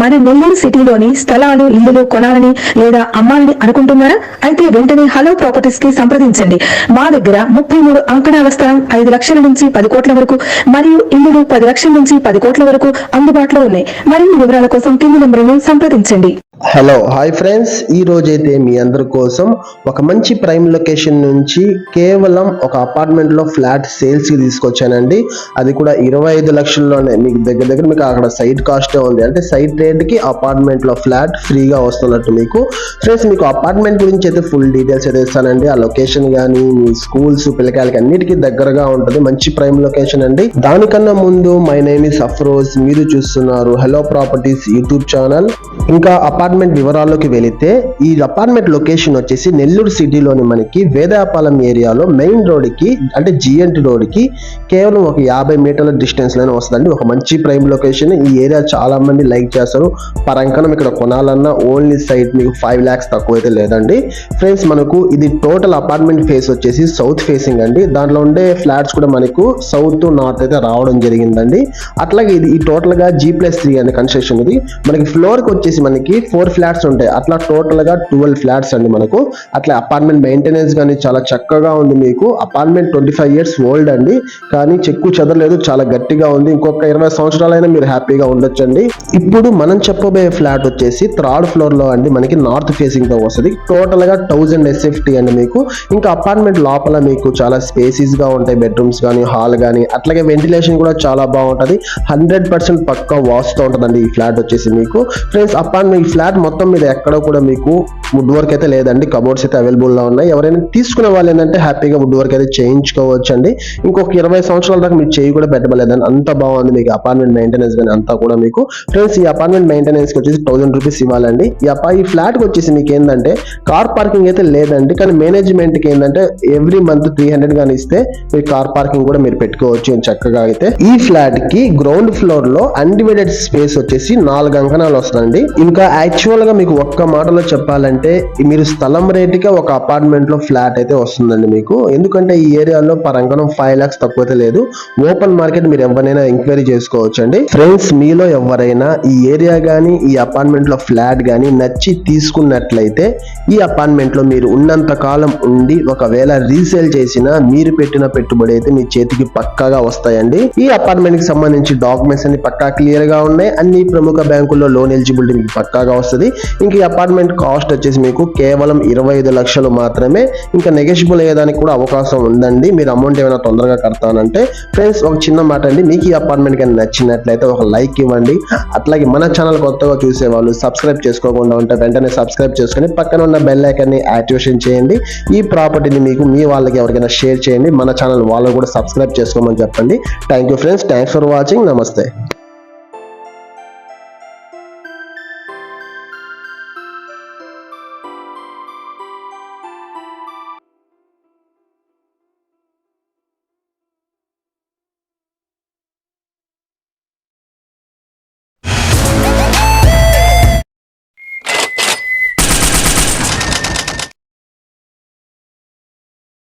మన నెల్లూరు సిటీలోని స్థలాలు ఇల్లులు కొనాలని లేదా అమ్మాలని అనుకుంటున్నారా? అయితే వెంటనే హలో ప్రాపర్టీస్కి సంప్రదించండి. మా దగ్గర ముప్పై మూడు అంకణాల స్థలం ఐదు లక్షల నుంచి పది కోట్ల వరకు మరియు ఇల్లులు పది లక్షల నుంచి పది కోట్ల వరకు అందుబాటులో ఉన్నాయి. మరిన్ని వివరాల కోసం కింది నెంబర్ను సంప్రదించండి. హలో హాయ్ ఫ్రెండ్స్ ఈ రోజైతే మీ అందరి కోసం ఒక మంచి ప్రైమ్ లొకేషన్ నుంచి కేవలం ఒక అపార్ట్మెంట్లో ఫ్లాట్ సేల్స్కి తీసుకొచ్చానండి. అది కూడా ఇరవై ఐదు లక్షల్లోనే. మీకు దగ్గర దగ్గర మీకు అక్కడ సైట్ కాస్ట్ ఉంది. అంటే సైట్ రేట్కి ఫ్లాట్ ఫ్రీగా వస్తున్నట్టు మీకు. ఫ్రెండ్స్ మీకు అపార్ట్మెంట్ గురించి అయితే ఫుల్ డీటెయిల్స్ అయితే ఇస్తానండి. ఆ లొకేషన్ కానీ మీ స్కూల్స్ పిల్లకాయలకి అన్నిటికీ దగ్గరగా ఉంటుంది. మంచి ప్రైమ్ లొకేషన్ అండి. దానికన్నా ముందు మై నేమ్ ఇస్ అఫ్రోజ్. మీరు చూస్తున్నారు హలో ప్రాపర్టీస్ యూట్యూబ్ ఛానల్ ఇంకా అపార్ట్మెంట్ వివరాల్లోకి వెళితే ఈ అపార్ట్మెంట్ లొకేషన్ వచ్చేసి నెల్లూరు సిటీలోని మనకి వేదాపాలెం ఏరియాలో మెయిన్ రోడ్కి అంటే జిఎన్టీ రోడ్కి కేవలం ఒక యాభై మీటర్ల డిస్టెన్స్లోనే వస్తుందండి. ఒక మంచి ప్రైమ్ లొకేషన్. ఈ ఏరియా చాలా మంది లైక్ చేస్తారు. పరంకణం ఇక్కడ కొనాలన్నా ఓన్లీ సైట్ మీకు ఫైవ్ ల్యాక్స్ తక్కువ అయితే లేదండి. ఫ్రెండ్స్ మనకు ఇది టోటల్ అపార్ట్మెంట్ ఫేస్ వచ్చేసి సౌత్ ఫేసింగ్ అండి. దాంట్లో ఉండే ఫ్లాట్స్ కూడా మనకు సౌత్ నార్త్ అయితే రావడం జరిగిందండి. అట్లాగే ఇది ఈ టోటల్గా జీ ప్లస్ త్రీ అనే కన్స్ట్రక్షన్ ఇది మనకి ఫ్లోర్కి వచ్చేసి మనకి ఫోర్ ఫ్లాట్స్ ఉంటాయి. అట్లా టోటల్గా ట్వెల్వ్ ఫ్లాట్స్ అండి మనకు. అట్లా అపార్ట్మెంట్ మెయింటెనెన్స్ కానీ చాలా చక్కగా ఉంది మీకు. Apartment twenty five years old అండి. కానీ చెక్కు చెదరలేదు చాలా గట్టిగా ఉంది. ఇంకొక ఇరవై సంవత్సరాలైనా మీరు హ్యాపీగా ఉండొచ్చండి. ఇప్పుడు మనం చెప్పబోయే ఫ్లాట్ వచ్చేసి థర్డ్ ఫ్లోర్లో అండి. మనకి నార్త్ ఫేసింగ్తో వస్తుంది. టోటల్గా థౌజండ్ ఎస్ఎఫ్టీ అండి మీకు. ఇంకా అపార్ట్మెంట్ లోపల మీకు చాలా స్పేసీస్గా ఉంటాయి. బెడ్రూమ్స్ కానీ హాల్ కానీ. అట్లాగే వెంటిలేషన్ కూడా చాలా బాగుంటుంది. హండ్రెడ్ పర్సెంట్ పక్కా వాస్తు ఉంటుందండి ఈ ఫ్లాట్ వచ్చేసి మీకు. ఫ్రెండ్స్ అపార్ట్మెంట్ ఈ ఫ్లాట్ మొత్తం మీద ఎక్కడ కూడా మీకు వుడ్ వర్క్ అయితే లేదండి. కబోర్డ్స్ అయితే అవైలబుల్గా ఉన్నాయి. ఎవరైనా తీసుకునే వాళ్ళు ఏంటంటే హ్యాపీగా వుడ్ వర్క్ అయితే చేయించుకోవచ్చు అండి ఇంకొక ఇరవై సంవత్సరాల దాకా మీరు చేయి కూడా పెట్టబలేదండి అంత బాగుంది మీకు అపార్ట్మెంట్ మెయింటెనెన్స్ కానీ అంతా కూడా మీకు. ఫ్రెండ్స్ ఈ అపార్ట్మెంట్ మెయింటెనెన్స్కి వచ్చేసి థౌసండ్ రూపీస్ ఇవ్వాలండి. ఈ అపా ఈ ఫ్లాట్కి వచ్చేసి మీకు ఏంటంటే కార్ పార్కింగ్ అయితే లేదండి. కానీ మేనేజ్మెంట్కి ఏంటంటే ఎవ్రీ మంత్ త్రీ హండ్రెడ్ కానీ ఇస్తే మీరు కార్ పార్కింగ్ కూడా మీరు పెట్టుకోవచ్చు అని చక్కగా అయితే. ఈ ఫ్లాట్కి గ్రౌండ్ ఫ్లోర్లో అన్డివైడెడ్ స్పేస్ వచ్చేసి నాలుగు అంకణాలు వస్తుందండి ఇంకా యాక్చువల్గా మీకు ఒక్క మాటలో చెప్పాలంటే మీరు స్థలం రేటుకే ఒక అపార్ట్మెంట్లో ఫ్లాట్ అయితే వస్తుందండి మీకు. ఎందుకంటే ఈ ఏరియాలో పర్ ఫైవ్ లాక్స్ తక్కువ అయితే లేదు. ఓపెన్ మార్కెట్ మీరు ఎవరైనా ఎంక్వైరీ చేసుకోవచ్చు అండి ఫ్రెండ్స్ మీలో ఎవరైనా ఈ ఏరియా కానీ ఈ అపార్ట్మెంట్లో ఫ్లాట్ కానీ నచ్చి తీసుకున్నట్లయితే ఈ అపార్ట్మెంట్లో మీరు ఉన్నంత కాలం ఉండి ఒకవేళ రీసేల్ చేసినా మీరు పెట్టిన పెట్టుబడి అయితే మీ చేతికి పక్కాగా వస్తాయండి. ఈ అపార్ట్మెంట్కి సంబంధించి డాక్యుమెంట్స్ అన్ని పక్కా క్లియర్గా ఉన్నాయి. అన్ని ప్రముఖ బ్యాంకుల్లో లోన్ ఎలిజిబిలిటీ మీకు పక్కాగా వస్తుంది ఇంక ఈ అపార్ట్మెంట్ కాస్ట్ వచ్చేసి మీకు కేవలం ఇరవై ఐదు లక్షలు మాత్రమే. ఇంకా నెగెషియబుల్ అయ్యేదానికి కూడా అవకాశం ఉందండి. మీరు అమౌంట్ ఏమైనా తొందరగా కడతానంటే ఫ్రెండ్స్ ఒక చిన్న మాట అండి. మీకు ఈ అపార్ట్మెంట్ కానీ నచ్చినట్లయితే ఒక లైక్ ఇవ్వండి. అట్లాగే మన ఛానల్ కొత్తగా చూసే వాళ్ళు సబ్స్క్రైబ్ చేసుకోకుండా ఉంటే వెంటనే సబ్స్క్రైబ్ చేసుకొని పక్కన ఉన్న బెల్ ఐకాన్ని యాక్టివేషన్ చేయండి. ఈ ప్రాపర్టీని మీకు మీ వాళ్ళకి ఎవరికైనా షేర్ చేయండి. మన ఛానల్ వాళ్ళు కూడా సబ్స్క్రైబ్ చేసుకోమని చెప్పండి. Thank you friends thanks for watching నమస్తే